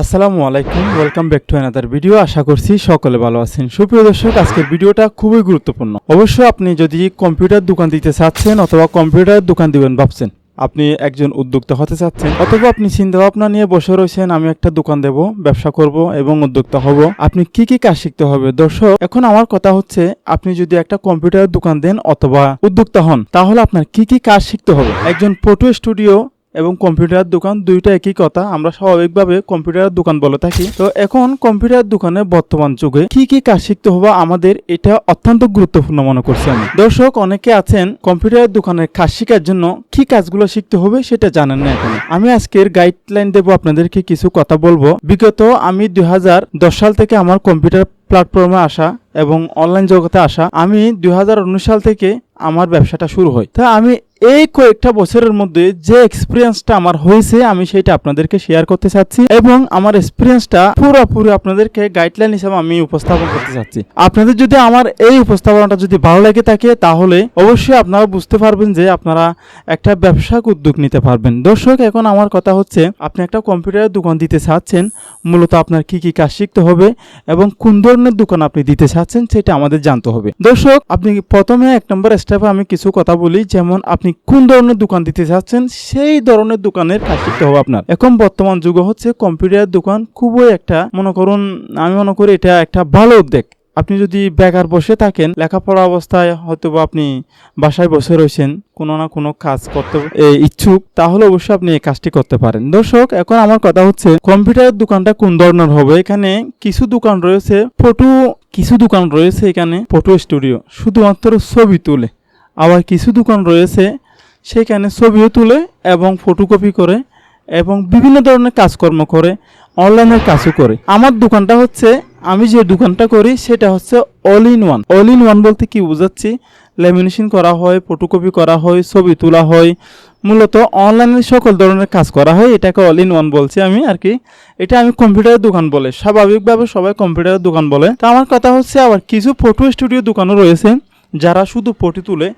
আসসালামু আলাইকুম welcome back to another video আশা করছি সকলে ভালো আছেন। সুপ্রিয় দর্শক, আজকের ভিডিওটা খুবই গুরুত্বপূর্ণ। অবশ্যই আপনি যদি কম্পিউটার দোকান দিতে চাচ্ছেন অথবা কম্পিউটার দোকান দিবেন ভাবছেন, আপনি একজন উদ্যোক্তা হতে চাচ্ছেন, অথবা আপনি চিন্তা ভাবনা নিয়ে বসে রয়েছেন, আমি একটা দোকান দেব, ব্যবসা করব এবং উদ্যোক্তা হব, আপনি কি কি কাজ শিখতে হবে? দর্শক, এখন আমার কথা হচ্ছে, আপনি যদি একটা কম্পিউটার দোকান দেন অথবা উদ্যোক্তা হন, তাহলে আপনার কি কি কাজ শিখতে হবে? একজন ফটো স্টুডিও এবং কম্পিউটার দোকান দুইটা একই কথা। আমরা স্বাভাবিকভাবে কম্পিউটার দোকান বলে থাকি। তো এখন কম্পিউটার দোকানে বর্তমান যুগে কি কি কাজ শিখতে হবে আমাদের এটা অত্যন্ত গুরুত্বপূর্ণ মনে করছি আমি। দর্শক, অনেকে আছেন কম্পিউটার দোকানের কাজ শেখার জন্য কি কাজগুলো শিখতে হবে সেটা জানেন না এখন। আমি আজকের গাইডলাইন দেবো আপনাদেরকে কিছু কথা বলব। বিগত আমি দুই হাজার দশ সাল থেকে আমার কম্পিউটার প্ল্যাটফর্মে আসা এবং অনলাইন জগতে আসা। আমি দুই হাজার উনিশ সাল থেকে আমার ব্যবসাটা শুরু হয়। তা আমি এই কয়েকটা বছরের মধ্যে যে এক্সপিরিয়েন্সটা আমার হয়েছে, আমি সেটা আপনাদেরকে শেয়ার করতে চাচ্ছি এবং আমার এক্সপিরিয়েন্সটা পুরোপুরি আপনাদেরকে গাইডলাইন হিসেবে আমি উপস্থাপন করতে চাচ্ছি। আপনাদের যদি আমার এই উপস্থাপনাটা যদি ভালো লেগে থাকে, তাহলে অবশ্যই আপনারা বুঝতে পারবেন যে আপনারা একটা ব্যবসাক উদ্যোগ নিতে পারবেন। দর্শক, এখন আমার কথা হচ্ছে, আপনি একটা কম্পিউটারের দোকান দিতে চাচ্ছেন, মূলত আপনার কি কি কাজ শিখতে হবে এবং কোন ধরনের দোকান আপনি দিতে চাচ্ছেন, সেটা আমাদের জানতে হবে। দর্শক, আপনি প্রথমে এক নম্বর স্টেপে আমি কিছু কথা বলি, যেমন আপনি কোন ধরনের দোকান দিতে চাচ্ছেন, সেই ধরনের দোকানের কাজ শিখতে হবে আপনার। এখন বর্তমান যুগ হচ্ছে কম্পিউটার দোকান খুবই একটা, মনে করুন, আমি মনে করি এটা একটা ভালো উদ্যোগ। আপনি যদি বেকার বসে থাকেন, লেখাপড়া অবস্থায় হয়তো বা আপনি বাসায় বসে রয়েছেন, কোনো না কোনো কাজ করতে ইচ্ছুক, তাহলে অবশ্যই আপনি এই কাজটি করতে পারেন। দর্শক, এখন আমার কথা হচ্ছে, কম্পিউটারের দোকানটা কোন ধরনের হবে? এখানে কিছু দোকান রয়েছে, ফটো, কিছু দোকান রয়েছে এখানে, ফটো স্টুডিও, শুধুমাত্র ছবি তুলে। আবার কিছু দোকান রয়েছে সেখানে ছবিও তুলে এবং ফটোকপি করে এবং বিভিন্ন ধরনের কাজকর্ম করে অনলাইনের কাজও করে। আমার দোকানটা হচ্ছে, আমি যে দোকানটা করি সেটা হচ্ছে all in one all in one বলতে কি বোঝাচ্ছি? ল্যামিনেশন করা হয় ফটোকপি করা হয়, ছবি তোলা হয়। মূলত অনলাইনে সকল ধরনের কাজ করা হয়, এটাকে অল ইন ওয়ান বলছি আমি আর কি। এটা আমি কম্পিউটারের দোকান বলে, স্বাভাবিকভাবে সবাই কম্পিউটারের দোকান বলে। তো আমার কথা হচ্ছে, আবার কিছু ফটো স্টুডিও দোকানও রয়েছে, যারা শুধু ফটো তুলে।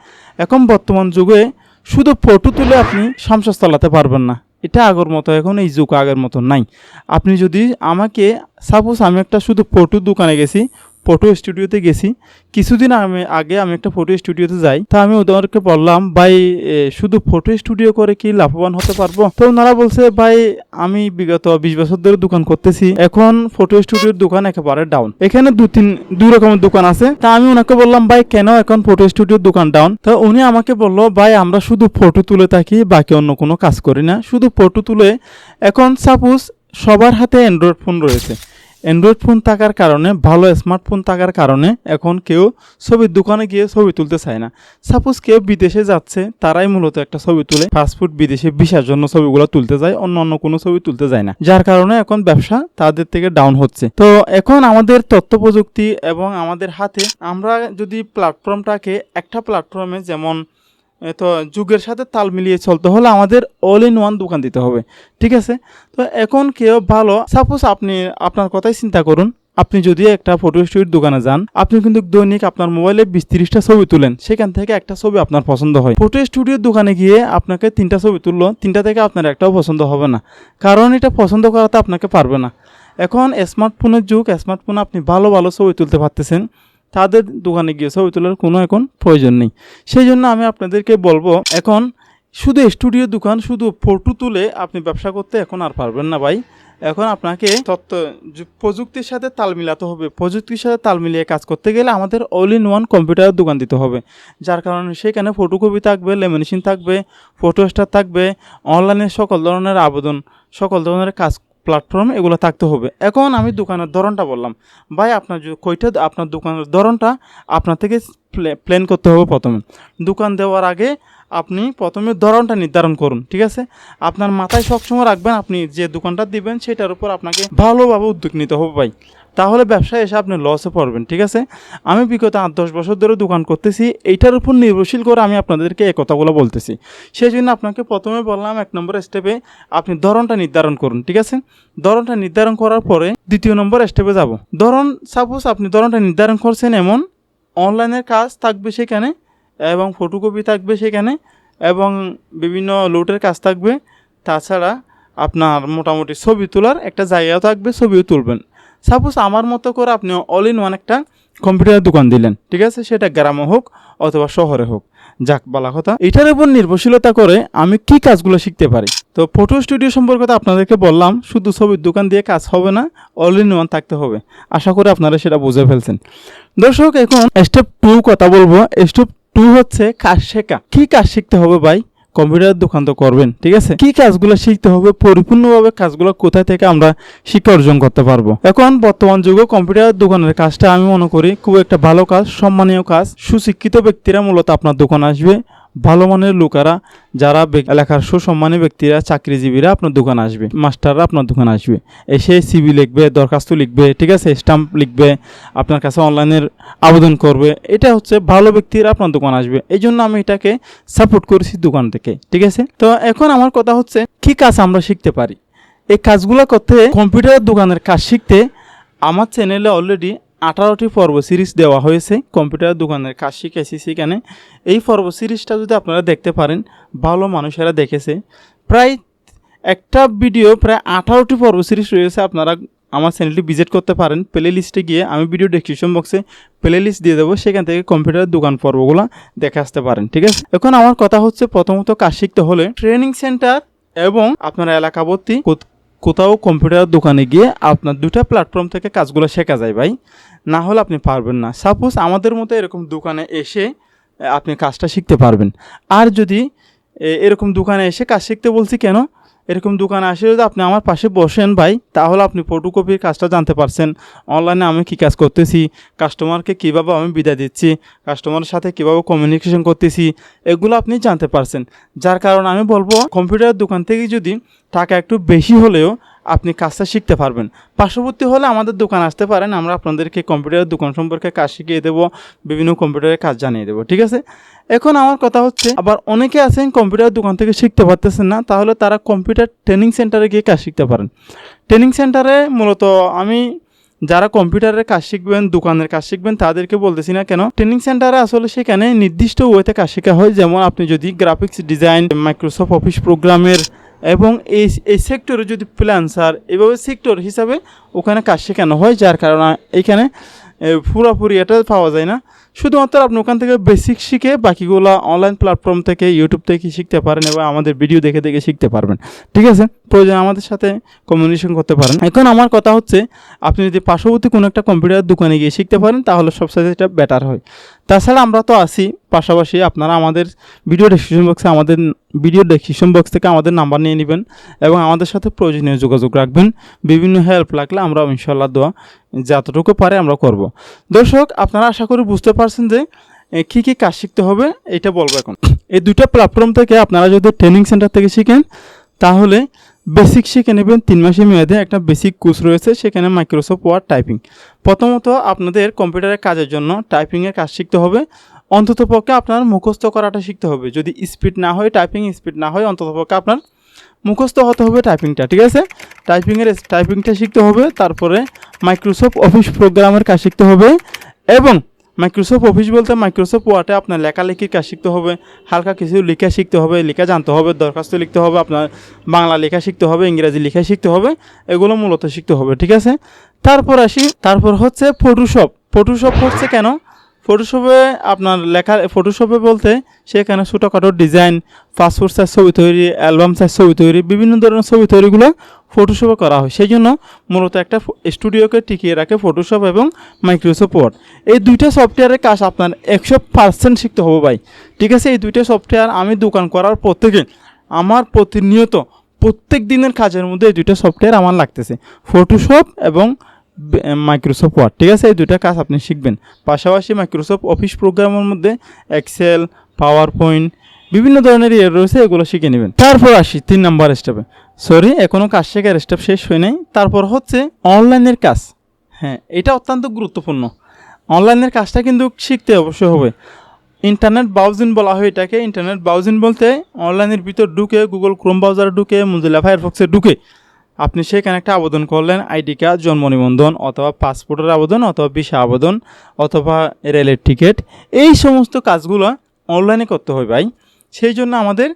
এখন বর্তমান যুগে শুধু ফটো তুলে আপনি সংসার চালাতে পারবেন না। এটা আগের মতো, এখন এই যুগ আগের মতো নাই। আপনি যদি আমাকে সাপোজ আমি একটা শুধু ফটো দোকানে গেছি ফটো স্টুডিওতে গেছি। কিছুদিন আমি, আগে আমি একটা ফটো স্টুডিওতে যাই। তা আমি ওদেরকে বললাম, ভাই শুধু ফটো স্টুডিও করে কি লাভবান হতে পারব? তো ওনারা বলছে, ভাই, আমি বিগত বিশ বছর ধরে দোকান করতেছি। এখন ফটো স্টুডিওর দোকান একেবারে ডাউন এখানে দু তিন দুই রকমের দোকান আছে। তা আমি ওনাকে বললাম, ভাই, কেন এখন ফটো স্টুডিওর দোকান ডাউন তো উনি আমাকে বলল, ভাই, আমরা শুধু ফটো তুলে থাকি, বাকি অন্য কোনো কাজ করি না। শুধু ফটো তুলে, এখন সাপোজ সবার হাতে অ্যান্ড্রয়েড ফোন রয়েছে। অ্যান্ড্রয়েড ফোন থাকার কারণে, ভালো স্মার্টফোন থাকার কারণে এখন কেউ ছবির দোকানে গিয়ে ছবি তুলতে চায় না। সাপোজ কেউ বিদেশে যাচ্ছে, তারাই মূলত একটা ছবি তুলে ফাস্টফুড বিদেশে ভিসার জন্য ছবিগুলো তুলতে যায় অন্য অন্য কোনো ছবি তুলতে যায় না। যার কারণে এখন ব্যবসা তাদের থেকে ডাউন হচ্ছে। তো এখন আমাদের তথ্য প্রযুক্তি এবং আমাদের হাতে আমরা যদি প্ল্যাটফর্মটাকে একটা প্ল্যাটফর্মে যেমন তো যুগের সাথে তাল মিলিয়ে চলতে হলে আমাদের অল ইন ওয়ান দোকান দিতে হবে। ঠিক আছে? তো এখন কেউ ভালো সাপোজ আপনি, আপনার কথাই চিন্তা করুন। আপনি যদি একটা ফটো স্টুডিওর দোকানে যান, আপনি কিন্তু দৈনিক আপনার মোবাইলে বিশ তিরিশটা ছবি তুলেন। সেখান থেকে একটা ছবি আপনার পছন্দ হয়। ফটো স্টুডিওর দোকানে গিয়ে আপনাকে তিনটা ছবি তুললো, তিনটা থেকে আপনার একটাও পছন্দ হবে না। কারণ এটা পছন্দ করাতে আপনাকে পারবে না। এখন স্মার্টফোনের যুগ স্মার্টফোনে আপনি ভালো ভালো ছবি তুলতে পারতেছেন। তাদের দোকানে গিয়ে ছবি তোলার কোনো এখন প্রয়োজন নেই। সেই জন্য আমি আপনাদেরকে বলব, এখন শুধু স্টুডিও দোকান, শুধু ফটো তুলে আপনি ব্যবসা করতে এখন আর পারবেন না ভাই। এখন আপনাকে তত্ত্ব যু- প্রযুক্তির সাথে তাল মিলাতে হবে। প্রযুক্তির সাথে তাল মিলিয়ে কাজ করতে গেলে আমাদের অল ইন ওয়ান কম্পিউটারের দোকান দিতে হবে। যার কারণে সেখানে ফটোকপি থাকবে লেমিনেশন থাকবে ফটো স্টার থাকবে অনলাইনে সকল ধরনের আবেদন, সকল ধরনের কাজ প্ল্যাটফর্ম এগুলো থাকতে হবে। এখন আমি দোকানের ধরনটা বললাম। ভাই, আপনার কইটা আপনার দোকানের ধরনটা আপনার থেকে প্ল্যান করতে হবে প্রথমে। দোকান দেওয়ার আগে আপনি প্রথমে ধরনটা নির্ধারণ করুন, ঠিক আছে? আপনার মাথায় সবসময় রাখবেন, আপনি যে দোকানটা দিবেন, সেটার উপর আপনাকে ভালোভাবে উদ্যোগ নিতে হবে ভাই। তাহলে ব্যবসায় এসে আপনি লসে পড়বেন, ঠিক আছে? আমি বিগত আট, দশ বছর ধরে দোকান করতেছি, এইটার উপর নির্ভরশীল করে আমি আপনাদেরকে এই কথাগুলো বলতেছি। সেই জন্য আপনাকে প্রথমে বললাম এক নম্বর স্টেপে আপনি ধরনটা নির্ধারণ করুন, ঠিক আছে? ধরনটা নির্ধারণ করার পরে দ্বিতীয় নম্বর স্টেপে যাব। ধরন সাপোজ আপনি ধরনটা নির্ধারণ করছেন এমন অনলাইনের কাজ থাকবে সেখানে এবং ফটোকপি থাকবে সেখানে এবং বিভিন্ন লোটের কাজ থাকবে। তাছাড়া আপনার মোটামুটি ছবি তোলার একটা জায়গাও থাকবে, ছবিও তুলবেন। সাপোজ আমার মতো করে আপনি অল ইন ওয়ান একটা কম্পিউটারের দোকান দিলেন, ঠিক আছে? সেটা গ্রামে হোক অথবা শহরে হোক, যাক, বলা কথা। এটার উপর নির্ভরশীলতা করে আমি কি কাজগুলো শিখতে পারি? তো ফটো স্টুডিও সম্পর্কে তো আপনাদেরকে বললাম, শুধু ছবির দোকান দিয়ে কাজ হবে না অল ইন ওয়ান থাকতে হবে। আশা করি আপনারা সেটা বুঝে ফেলছেন। দর্শক, এখন স্টেপ টু কথা বলব। স্টেপ টু হচ্ছে কাজ শেখা। কি কাজ শিখতে হবে ভাই? কম্পিউটারের দোকান তো করবেন, ঠিক আছে? কি কাজগুলো শিখতে হবে, পরিপূর্ণভাবে কাজগুলো কোথা থেকে আমরা শিক্ষা অর্জন করতে পারব? এখন বর্তমান যুগে কম্পিউটারের দোকানের কাজটা আমি মনে করি খুব একটা ভালো কাজ, সম্মানীয় কাজ। সুশিক্ষিত ব্যক্তিরা মূলত আপনার দোকান আসবে ভালো মানের লোকেরা, যারা এলাকার সুসম্মানী ব্যক্তিরা, চাকরিজীবীরা আপনার দোকান আসবে, মাস্টাররা আপনার দোকান আসবে। এসে সিবি লিখবে, দরখাস্ত লিখবে, ঠিক আছে স্টাম্প লিখবে, আপনার কাছে অনলাইনের আবেদন করবে। এটা হচ্ছে ভালো ব্যক্তিরা আপনার দোকান আসবে। এই জন্য আমি এটাকে সাপোর্ট করেছি দোকান থেকে, ঠিক আছে? তো এখন আমার কথা হচ্ছে, কি কাজ আমরা শিখতে পারি? এই কাজগুলো করতে কম্পিউটার দোকানের কাজ শিখতে আমার চ্যানেলে অলরেডি আঠারোটি পর্ব সিরিজ দেওয়া হয়েছে। কম্পিউটার দোকানের কাজ শিখেছি সেখানে। এই পর্ব সিরিজটা যদি আপনারা দেখতে পারেন, ভালো মানুষেরা দেখেছে। প্রায় একটা ভিডিও প্রায় আঠারোটি পর্ব সিরিজ রয়েছে। আপনারা আমার চ্যানেলটি ভিজিট করতে পারেন। প্লে লিস্টে গিয়ে আমি ভিডিও ডেসক্রিপশন বক্সে প্লে লিস্ট দিয়ে দেবো। সেখান থেকে কম্পিউটার দোকান পর্বগুলো দেখে আসতে পারেন, ঠিক আছে? এখন আমার কথা হচ্ছে, প্রথমত কাজ শিখতে হলে ট্রেনিং সেন্টার এবং আপনার এলাকাবর্তী কোথাও কম্পিউটার দোকানে গিয়ে আপনার দুটা প্ল্যাটফর্ম থেকে কাজগুলো শেখা যায় ভাই। না হলে আপনি পারবেন না। সাপোজ আমাদের মতো এরকম দোকানে এসে আপনি কাজটা শিখতে পারবেন। আর যদি এরকম দোকানে এসে কাজ শিখতে বলছি কেন? এরকম দোকানে আসে যদি আপনি আমার পাশে বসেন ভাই, তাহলে আপনি ফটোকপির কাজটা জানতে পারছেন। অনলাইনে আমি কী কাজ করতেছি? কাস্টমারকে কীভাবে আমি বিদায় দিচ্ছি? কাস্টমারের সাথে কীভাবে কমিউনিকেশন করতেছি? এগুলো আপনি জানতে পারছেন। যার কারণে আমি বলব কম্পিউটার দোকান থেকে যদি টাকা একটু বেশি হলেও আপনি কাজটা শিখতে পারবেন। পার্শ্ববর্তী হলে আমাদের দোকান আসতে পারেন, আমরা আপনাদেরকে কম্পিউটারের দোকান সম্পর্কে কাজ শিখিয়ে দেবো, বিভিন্ন কম্পিউটারের কাজ জানিয়ে দেবো, ঠিক আছে? এখন আমার কথা হচ্ছে, আবার অনেকে আছেন কম্পিউটার দোকান থেকে শিখতে পারতেছেন না, তাহলে তারা কম্পিউটার ট্রেনিং সেন্টারে গিয়ে কাজ শিখতে পারেন। ট্রেনিং সেন্টারে মূলত আমি যারা কম্পিউটারের কাজ শিখবেন, দোকানের কাজ শিখবেন, তাদেরকে বলতেছি না কেন? ট্রেনিং সেন্টারে আসলে সেখানে নির্দিষ্ট ওয়েতে কাজ শেখা হয়। যেমন আপনি যদি গ্রাফিক্স ডিজাইন মাইক্রোসফট অফিস প্রোগ্রামের এবং এই এই সেক্টরে যদি প্ল্যান্সার এভাবে সেক্টর হিসাবে ওখানে কাজ শেখানো হয় যার কারণে এইখানে এ, পুরোপুরি এটা পাওয়া যায় না। শুধুমাত্র আপনি ওখান থেকে বেসিক শিখে বাকিগুলো অনলাইন প্ল্যাটফর্ম থেকে ইউটিউব থেকে শিখতে পারেন এবং আমাদের ভিডিও দেখে দেখে শিখতে পারবেন। ঠিক আছে? প্রয়োজন আমাদের সাথে কমিউনিকেশন করতে পারেন। এখন আমার কথা হচ্ছে আপনি যদি পার্শ্ববর্তী কোনো একটা কম্পিউটার দোকানে গিয়ে শিখতে পারেন তাহলে সবসাথে এটা বেটার হয়। তাছাড়া আমরা তো আসি পাশাপাশি আপনারা আমাদের ভিডিও ডেসক্রিপশন বক্সে আমাদের ভিডিও ডেসক্রিপশন বক্স থেকে আমাদের নাম্বার নিয়ে নেবেন এবং আমাদের সাথে প্রয়োজনীয় যোগাযোগ রাখবেন। বিভিন্ন হেল্প লাগলে আমরা ইনশাল্লাহ দোয়া যতটুকু পারে আমরা করব। দর্শক, আপনারা আশা করি বুঝতে পারছেন যে কী কী কাজ শিখতে হবে এটা বলব এখন। এই দুটো প্ল্যাটফর্ম থেকে আপনারা যদি ট্রেনিং সেন্টার থেকে শিখেন, তাহলে বেসিক শিখে নেবেন তিন মাসের মেয়াদে একটা বেসিক কোর্স রয়েছে, সেখানে মাইক্রোসফট ওয়ার্ড টাইপিং প্রথমত আপনাদের কম্পিউটারের কাজের জন্য টাইপিংয়ের কাজ শিখতে হবে। অন্তত পক্ষে আপনার মুখস্থ করাটা শিখতে হবে। যদি স্পিড না হয় টাইপিং স্পিড না হয়, অন্তত পক্ষে আপনার মুখস্থ হতে হবে টাইপিংটা ঠিক আছে? টাইপিংয়ের টাইপিংটা শিখতে হবে, তারপরে মাইক্রোসফট অফিস প্রোগ্রামের কাজ শিখতে হবে। এবং মাইক্রোসফট অফিস বলতে মাইক্রোসফট ওয়ার্ডে আপনার লেখালেখির কাজ শিখতে হবে, হালকা কিছু লেখা শিখতে হবে, লেখা জানতে হবে, দরখাস্ত লিখতে হবে, আপনার বাংলা লেখা শিখতে হবে, ইংরেজি লেখা শিখতে হবে, এগুলো মূলত শিখতে হবে, ঠিক আছে? তারপর আসি, তারপর হচ্ছে ফটোশপ ফটোশপ হচ্ছে কেন? ফটোশপে আপনার লেখা ফটোশপে বলতে সেখানে ছোটোখাটো ডিজাইন পাসপোর্ট সাইজ ছবি তৈরি অ্যালবাম সাইজ ছবি তৈরি, বিভিন্ন ধরনের ছবি তৈরিগুলো ফটোশপে করা হয়। সেই জন্য মূলত একটা স্টুডিওকে টিকিয়ে রাখে ফটোশপ এবং মাইক্রোসফট ওয়ার্ড এই দুইটা সফটওয়্যারের কাজ আপনার একশো পার্সেন্ট শিখতে হবে ভাই। ঠিক আছে? এই দুইটা সফটওয়্যার আমি দোকান করার পর থেকে আমার প্রতিনিয়ত প্রত্যেক দিনের কাজের মধ্যে এই দুইটা সফটওয়্যার আমার লাগতেছে। ফটোশপ এবং মাইক্রোসফট ওয়ার্ড ঠিক আছে, এই দুইটা কাজ আপনি শিখবেন। পাশাপাশি মাইক্রোসফট অফিস প্রোগ্রামের মধ্যে এক্সেল পাওয়ার পয়েন্ট বিভিন্ন ধরনের ইয়ে রয়েছে, এগুলো শিখে নেবেন। তারপর আসি তিন নাম্বার স্টেপে সরি এখনও কাজ শেখার স্টেপ শেষ হয় নাই। তারপর হচ্ছে অনলাইনের কাজ। হ্যাঁ এটা অত্যন্ত গুরুত্বপূর্ণ। অনলাইনের কাজটা কিন্তু শিখতে অবশ্যই হবে। ইন্টারনেট ব্রাউজিং বলা হয় এটাকে। ইন্টারনেট ব্রাউজিং বলতে অনলাইনের ভিতর ঢুকে গুগল ক্রোম ব্রাউজারে ঢুকে মুজিলা ফায়ারফক্সে ঢুকে। আপনি সেখানে একটা আবেদন করলেন, আইডি কার্ড, জন্ম নিবন্ধন অথবা পাসপোর্টের আবেদন অথবা ভিসা আবেদন অথবা রেলের টিকিট। এই সমস্ত কাজগুলো অনলাইনে করতে হবে ভাই। সেই জন্য আমাদের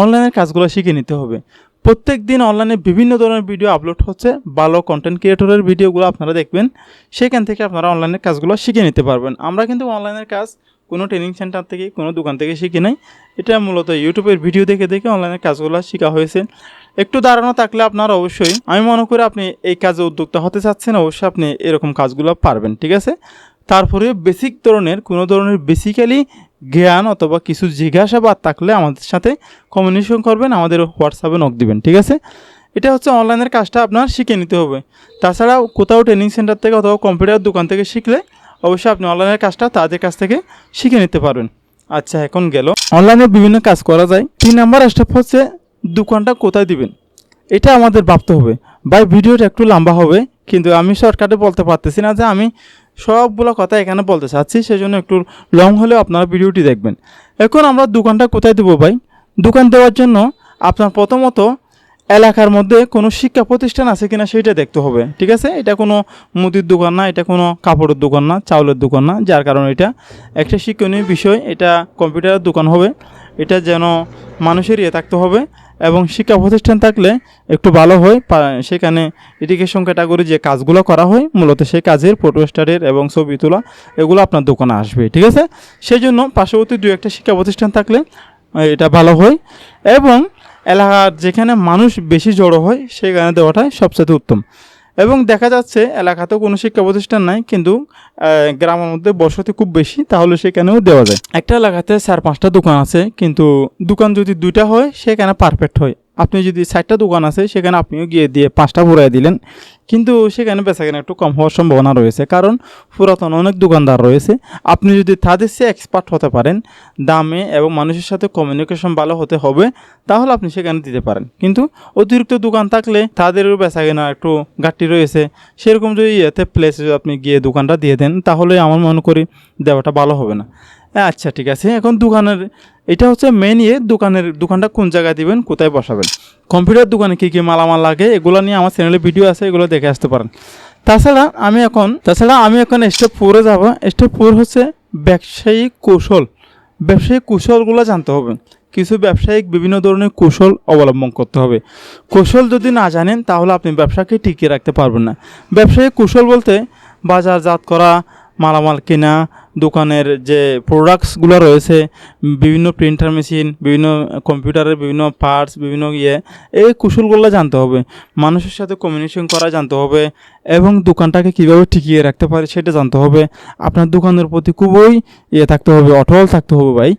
অনলাইনের কাজগুলো শিখে নিতে হবে। প্রত্যেক দিন অনলাইনে বিভিন্ন ধরনের ভিডিও আপলোড হচ্ছে। ভালো কন্টেন্ট ক্রিয়েটরের ভিডিওগুলো আপনারা দেখবেন। সেখান থেকে আপনারা অনলাইনের কাজগুলো শিখে নিতে পারবেন। আমরা কিন্তু অনলাইনের কাজ কোনো ট্রেনিং সেন্টার থেকে, কোনো দোকান থেকে শিখি নাই। এটা মূলত ইউটিউবের ভিডিও দেখে দেখে অনলাইনের কাজগুলো শেখা হয়েছে। একটু দাঁড়ানো থাকলে আপনার অবশ্যই, আমি মনে করি আপনি এই কাজে উদ্যোক্তা হতে চাচ্ছেন, অবশ্যই আপনি এরকম কাজগুলো পারবেন, ঠিক আছে? তারপরে বেসিক ধরনের, কোনো ধরনের বেসিক্যালি জ্ঞান অথবা কিছু জিজ্ঞাসাবাদ থাকলে আমাদের সাথে কমিউনিকেশন করবেন, আমাদের হোয়াটসঅ্যাপে নক দিবেন, ঠিক আছে? এটা হচ্ছে অনলাইনের কাজটা আপনার শিখে নিতে হবে। তাছাড়া কোথাও ট্রেনিং সেন্টার থেকে অথবা কম্পিউটার দোকান থেকে শিখলে অবশ্যই আপনি অনলাইনের কাজটা তাদের কাছ থেকে শিখে নিতে পারবেন। আচ্ছা এখন গেল। অনলাইনে বিভিন্ন কাজ করা যায়। তিন নাম্বার স্টেপ হচ্ছে দোকানটা কোথায় দিবেন? এটা আমাদের ভাবতে হবে। ভাই, ভিডিওটা একটু লম্বা হবে, কিন্তু আমি শর্টকাটে বলতে পারতেছি না যে আমি সবগুলো কথা এখানে বলতে চাচ্ছি, সেজন্য একটু লং হলেও আপনারা ভিডিওটি দেখবেন। এখন আমরা দোকানটা কোথায় দেবো ভাই? দোকান দেওয়ার জন্য আপনার প্রথমত এলাকার মধ্যে কোনো শিক্ষা প্রতিষ্ঠান আছে কিনা সেটা দেখতে হবে, ঠিক আছে? এটা কোনো মুদির দোকান না, এটা কোনো কাপড়ের দোকান না, চাউলের দোকান না, যার কারণে এটা একটা শিক্ষণীয় বিষয়, এটা কম্পিউটারের দোকান হবে, এটা যেন মানুষের ইয়ে থাকতে হবে এবং শিক্ষা প্রতিষ্ঠান থাকলে একটু ভালো হয় সেখানে এডুকেশন ক্যাটাগরি যে কাজগুলো করা হয়, মূলত সেই কাজের ফটোস্টারের এবং ছবি তোলা, এগুলো আপনার দোকানে আসবে, ঠিক আছে? সেই জন্য পার্শ্ববর্তী দু একটা শিক্ষা প্রতিষ্ঠান থাকলে এটা ভালো হয় এবং এলাকার যেখানে মানুষ বেশি জড়ো হয় সেখানে দেওয়াটাই সবচেয়ে উত্তম। এবং দেখা যাচ্ছে, এলাকাতেও কোনো শিক্ষা প্রতিষ্ঠান নাই, কিন্তু গ্রামের মধ্যে বসতি খুব বেশি, তাহলে সেখানেও দেওয়া যায়। একটা এলাকাতে চার পাঁচটা দোকান আছে, কিন্তু দোকান যদি দুইটা হয়, সেখানে পারফেক্ট হয়। আপনি যদি চারটা দোকান আছে, সেখানে আপনিও গিয়ে দিয়ে পাঁচটা ভরাই দিলেন। কিন্তু সেখানে বেচাকেনা একটু কম হওয়ার সম্ভাবনা রয়েছে। কারণ পুরাতন অনেক দোকানদার রয়েছে। আপনি যদি তাদের সে এক্সপার্ট হতে পারেন, দামে এবং মানুষের সাথে কমিউনিকেশন ভালো হতে হবে, তাহলে আপনি সেখানে দিতে পারেন। কিন্তু অতিরিক্ত দোকান থাকলে তাদেরও বেচাকেনা একটু ঘাটতি রয়েছে। সেরকম যদি ইয়েতে প্লেসে আপনি গিয়ে দোকানটা দিয়ে দেন, তাহলে আমার মনে করি দেওয়াটা ভালো হবে না। আচ্ছা ঠিক আছে। এখন দোকানের, এটা হচ্ছে মেন ইয়ে দোকানের, দোকানটা কোন জায়গায় দিবেন, কোথায় বসাবেন? কম্পিউটার দোকানে কী কী মালামাল লাগে, এগুলো নিয়ে আমার চ্যানেলে ভিডিও আছে, এগুলো দেখে আসতে পারেন। তাছাড়া আমি এখন, তাছাড়া আমি এখন স্টেপ ফোরে যাব। স্টেপ ফোর হচ্ছে ব্যবসায়িক কৌশল। ব্যবসায়িক কৌশলগুলো জানতে হবে। কিছু ব্যবসায়িক বিভিন্ন ধরনের কৌশল অবলম্বন করতে হবে। কৌশল যদি না জানেন, তাহলে আপনি ব্যবসাকে টিকিয়ে রাখতে পারবেন না। ব্যবসায়িক কৌশল বলতে বাজারজাত করা মালামাল কেনা, দোকানের যে প্রোডাক্টসগুলো রয়েছে, বিভিন্ন প্রিন্টার মেশিন বিভিন্ন কম্পিউটারের বিভিন্ন পার্টস বিভিন্ন ইয়ে এই কৌশলগুলো জানতে হবে। মানুষের সাথে কমিউনিকেশন করা জানতে হবে এবং দোকানটাকে কীভাবে টিকিয়ে রাখতে পারে সেটা জানতে হবে। আপনার দোকানের প্রতি খুবই ইয়ে থাকতে হবে, অটল থাকতে হবে ভাই।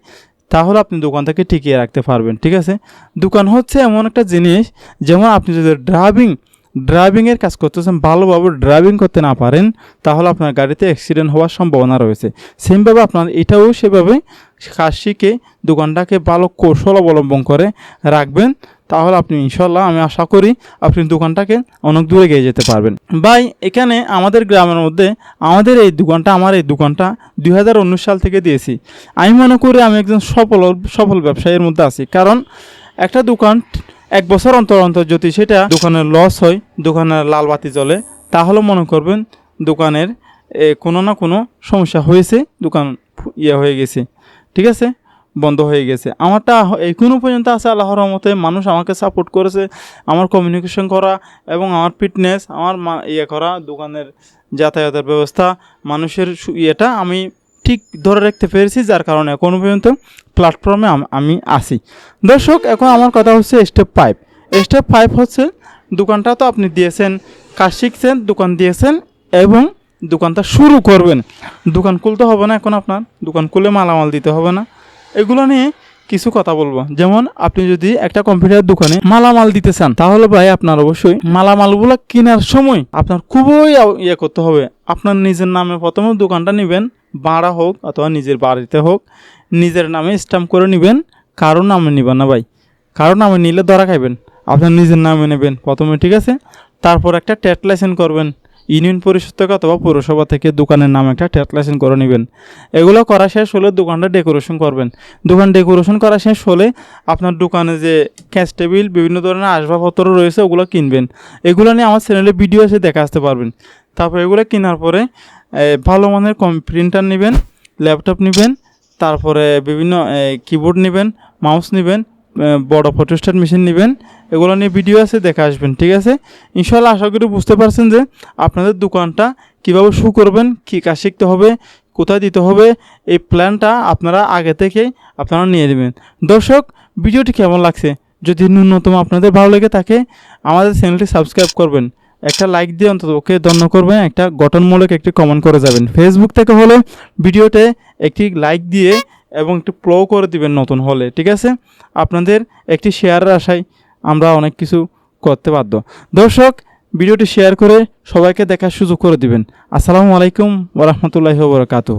তাহলে আপনি দোকানটাকে টিকিয়ে রাখতে পারবেন, ঠিক আছে? দোকান হচ্ছে এমন একটা জিনিস, যেমন আপনি যদি ড্রাইভিং ড্রাইভিংয়ের কাজ করতেছেন, ভালোভাবে ড্রাইভিং করতে না পারেন, তাহলে আপনার গাড়িতে অ্যাক্সিডেন্ট হওয়ার সম্ভাবনা রয়েছে। সেমভাবে আপনার এটাও সেভাবে কাজ শিখে দোকানটাকে ভালো কৌশল অবলম্বন করে রাখবেন, তাহলে আপনি ইনশাল্লাহ আমি আশা করি আপনি দোকানটাকে অনেক দূরে গিয়ে যেতে পারবেন। ভাই, এখানে আমাদের গ্রামের মধ্যে আমাদের এই দোকানটা, আমার এই দোকানটা দু হাজার উনিশ সাল থেকে দিয়েছি। আমি মনে করি আমি একজন সফল সফল ব্যবসায়ীর মধ্যে আছি। কারণ একটা দোকান এক বছর অন্তর অন্তর যদি সেটা দোকানের লস হয়, দোকানের লাল বাতি জ্বলে, তাহলে মনে করবেন দোকানের কোনো না কোনো সমস্যা হয়েছে, দোকান ইয়ে হয়ে গেছে। ঠিক আছে? বন্ধ হয়ে গেছে। আমারটা হ- এখনও পর্যন্ত আছে আল্লাহর রহমতে। মানুষ আমাকে সাপোর্ট করেছে, আমার কমিউনিকেশন করা এবং আমার ফিটনেস আমার ইয়ে করা, দোকানের যাতায়াতের ব্যবস্থা, মানুষের ইয়েটা আমি ঠিক ধরে রাখতে পেরেছি, যার কারণে এখনও পর্যন্ত প্ল্যাটফর্মে আমি আসি দর্শক, এখন আমার কথা হচ্ছে স্টেপ ফাইভ স্টেপ ফাইভ হচ্ছে, দোকানটা তো আপনি দিয়েছেন, কাজ শিখছেন, দোকান দিয়েছেন এবং দোকানটা শুরু করবেন। দোকান খুলতে হবে না এখন আপনার, দোকান খুলে মালামাল দিতে হবে না। এগুলো নিয়ে কিছু কথা বলব। যেমন, আপনি যদি একটা কম্পিউটার দোকানে মালামাল দিতে চান, তাহলে ভাই আপনার অবশ্যই মালামালগুলো কেনার সময় আপনার খুবই ইয়ে করতে হবে। আপনার নিজের নামে প্রথমে দোকানটা নেবেন ভাড়া হোক অথবা নিজের বাড়িতে হোক, নিজের নামে স্ট্যাম্প করে নেবেন, কারও নামে নেবেন না ভাই। কারও নামে নিলে ধরা খাইবেন। আপনার নিজের নামে নেবেন প্রথমে, ঠিক আছে? তারপর একটা ট্যাট লাইসেন্স করবেন। ইউনিয়ন পরিষদ থেকে অথবা পৌরসভা থেকে দোকানের নামে একটা ট্যাট লাইসেন্স করে নেবেন। এগুলো করা শেষ হলে দোকানটা ডেকোরেশন করবেন। দোকান ডেকোরেশন করা শেষ হলে আপনার দোকানে যে ক্যাশ টেবিল বিভিন্ন ধরনের আসবাবপত্র রয়েছে, ওগুলো কিনবেন। এগুলো নিয়ে আমার চ্যানেলে ভিডিও এসে দেখা আসতে পারবেন। তারপর এগুলো কেনার পরে ভালো মানের প্রিন্টার নেবেন ল্যাপটপ নেবেন, তারপরে বিভিন্ন কিবোর্ড নেবেন মাউস নেবেন বড় ফটোস্টার মেশিন নেবেন, এগুলো নিয়ে ভিডিও আছে, দেখে আসবেন, ঠিক আছে? ইনশাল্লাহ আশা করি বুঝতে পারছেন যে আপনাদের দোকানটা কীভাবে শু করবেন, কী কাজ শিখতে হবে, কোথায় দিতে হবে, এই প্ল্যানটা আপনারা আগে থেকেই আপনারা নিয়ে নেবেন। দর্শক ভিডিওটি কেমন লাগছে? যদি ন্যূনতম আপনাদের ভালো লেগে থাকে, আমাদের চ্যানেলটি সাবস্ক্রাইব করবেন। একটা লাইক দিয়ে অন্তত ওকে ধন্য করবেন, একটা গঠনমূলক একটি কমেন্ট করে যাবেন। ফেসবুক থেকে হলে ভিডিওতে একটি লাইক দিয়ে এবং একটু প্লো করে দিবেন নতুন হলে, ঠিক আছে? আপনাদের একটি শেয়ারের আশায় আমরা অনেক কিছু করতে বাধ্য। দর্শক, ভিডিওটি শেয়ার করে সবাইকে দেখার সুযোগ করে দিবেন। আসসালামু আলাইকুম ওরহমতুল্লাহ ওবরাকাতুহ